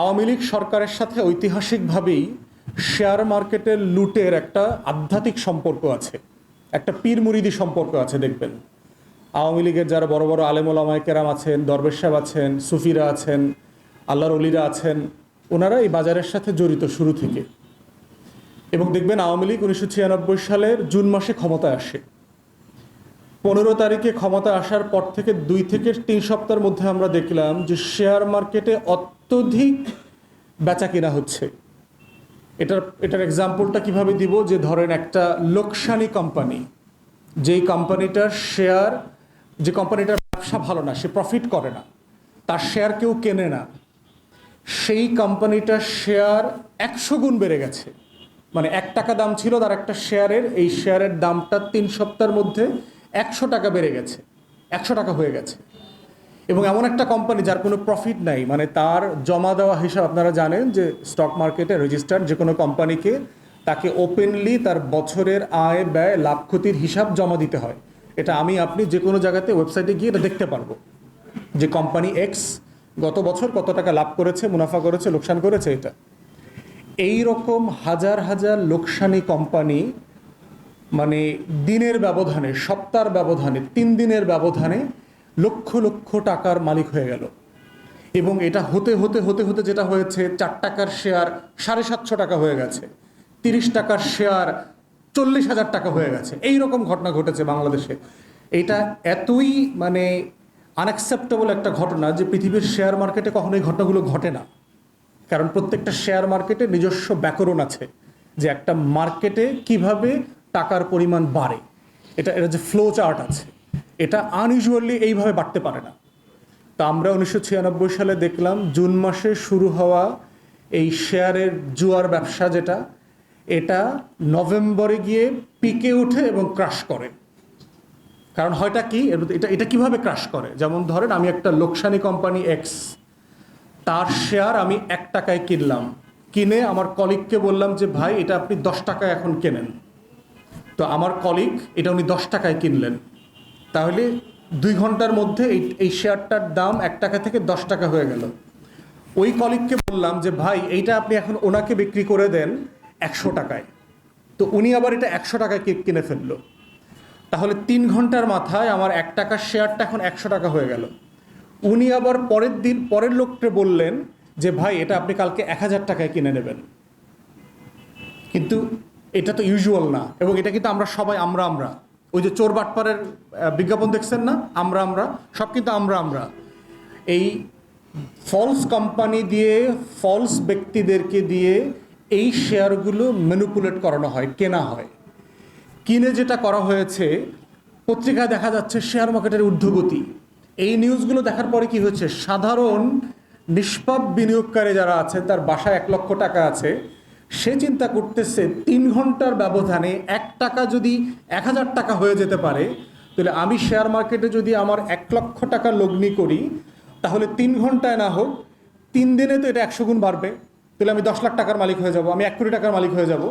আওয়ামী লীগ সরকারের সাথে ঐতিহাসিকভাবেই শেয়ার মার্কেটের লুটের একটা আধ্যাত্মিক সম্পর্ক আছে, একটা পীর মুরিদি সম্পর্ক আছে, দেখবেন। আওয়ামী লীগের যারা বড় বড় আলেমুলামায় কেরাম আছেন, দরবেশ সাহেব আছেন, সুফিরা আছেন, আল্লাহর অলিরা আছেন, ওনারা এই বাজারের সাথে জড়িত শুরু থেকে। এবং দেখবেন আওয়ামী লীগ উনিশশো ছিয়ানব্বই সালের জুন মাসে ক্ষমতায় আসে। পনেরো তারিখে ক্ষমতা আসার পর থেকে দুই থেকে তিন সপ্তাহের মধ্যে আমরা দেখলাম যে শেয়ার মার্কেটে অত্যধিক বেচা কেনা হচ্ছে। এটার এটার এক্সাম্পলটা কীভাবে দিব? যে ধরেন একটা লোকসানি কোম্পানি যেই কোম্পানিটার শেয়ার যে কোম্পানিটার ব্যবসা ভালো না, সে প্রফিট করে না, তার শেয়ার কেউ কেনে না, সেই কোম্পানিটার শেয়ার একশো গুণ বেড়ে গেছে। মানে এক টাকা দাম ছিল তার একটা শেয়ারের এই শেয়ারের দামটা তিন সপ্তাহের মধ্যে একশো টাকা বেড়ে গেছে, একশো টাকা হয়ে গেছে। এবং এমন একটা কোম্পানি যার কোনো প্রফিট নাই মানে তার জমা দেওয়া হিসাব আপনারা জানেন যে স্টক মার্কেটে রেজিস্টার্ড যে কোনো কোম্পানিকে তাকে ওপেনলি তার বছরের আয় ব্যয় লাভ ক্ষতির হিসাব জমা দিতে হয়। এটা আমি, আপনি যে কোনো জায়গাতে ওয়েবসাইটে গিয়ে এটা দেখতে পারব। যে কোম্পানি এক্স গত বছর কত টাকা লাভ করেছে, মুনাফা করেছে, লোকসান করেছে এটা। এই রকম হাজার হাজার লোকসানি কোম্পানি মানে দিনের ব্যবধানে, সপ্তাহের ব্যবধানে, তিন দিনের ব্যবধানে লক্ষ লক্ষ টাকার মালিক হয়ে গেল। এবং এটা হতে হতে হতে হতে যেটা হয়েছে, চার টাকার শেয়ার সাড়ে সাতশো টাকা হয়ে গেছে। তিরিশ টাকার শেয়ার চল্লিশ হাজার টাকা হয়ে গেছে। এই রকম ঘটনা ঘটেছে বাংলাদেশে। এটা এতই মানে আনঅ্যাকসেপ্টেবল একটা ঘটনা যে পৃথিবীর শেয়ার মার্কেটে কখনো এই ঘটনাগুলো ঘটে না। কারণ প্রত্যেকটা শেয়ার মার্কেটে নিজস্ব ব্যাকরণ আছে যে একটা মার্কেটে কীভাবে টাকার পরিমাণ বাড়ে। এটা এটা যে ফ্লো চার্ট আছে। এটা আনইউজুয়ালি এইভাবে বাড়তে পারে না। তা আমরা উনিশশো ছিয়ানব্বই সালে দেখলাম, জুন মাসে শুরু হওয়া এই শেয়ারের জুয়ার ব্যবসা যেটা, এটা নভেম্বরে গিয়ে পিকে ওঠে এবং ক্রাশ করে। কারণ হয়টা কি, এটা এটা কীভাবে ক্রাশ করে? যেমন ধরেন, আমি একটা লোকসানি কোম্পানি এক্স তার শেয়ার আমি এক টাকায় কিনলাম। কিনে আমার কলিগকে বললাম যে, ভাই, এটা আপনি দশ টাকায় এখন কেনেন? তো আমার কলিগ এটা উনি দশ টাকায় কিনলেন। তাহলে দুই ঘণ্টার মধ্যে এই এই শেয়ারটার দাম এক টাকা থেকে দশ টাকা হয়ে গেল। ওই কলিগকে বললাম যে, ভাই, এইটা আপনি এখন ওনাকে বিক্রি করে দেন একশো টাকায়। তো উনি আবার এটা একশো টাকায় কি- কিনে ফেলল। তাহলে তিন ঘণ্টার মাথায় আমার এক টাকার শেয়ারটা এখন একশো টাকা হয়ে গেল। উনি আবার পরের দিন, পরের লোককে বললেন যে, ভাই, এটা আপনি কালকে এক হাজার টাকায় কিনে নেবেন। কিন্তু এটা তো ইউজুয়াল না, এবং এটা কিন্তু আমরা সবাই, আমরা আমরা। ওই যে চোর বাটপারের বিজ্ঞাপন দেখছেন না? আমরা আমরা। সব কিন্তু আমরা আমরা। এই ফলস কোম্পানি দিয়ে ফলস ব্যক্তিদেরকে দিয়ে এই শেয়ারগুলো ম্যানুপুলেট করানো হয়, কেনা হয়। কিনে যেটা করা হয়েছে, পত্রিকায় দেখা যাচ্ছে শেয়ার মার্কেটের ঊর্ধ্বগতি। এই নিউজগুলো দেখার পরে কি হচ্ছে সাধারণ নিষ্পাপ বিনিয়োগকারী যারা আছে, তার বাসায় এক লক্ষ টাকা আছে। সে চিন্তা করতেছে, তিন ঘণ্টার ব্যবধানে এক টাকা যদি এক হাজার টাকা হয়ে যেতে পারে, তাহলে আমি শেয়ার মার্কেটে যদি আমার এক লক্ষ টাকা লগ্নি করি, তাহলে তিন ঘন্টায় না হোক, তিন দিনে তো এটা একশো গুণ বাড়বে। তাহলে আমি দশ লাখ টাকার মালিক হয়ে যাব, আমি এক কোটি টাকার মালিক হয়ে যাব।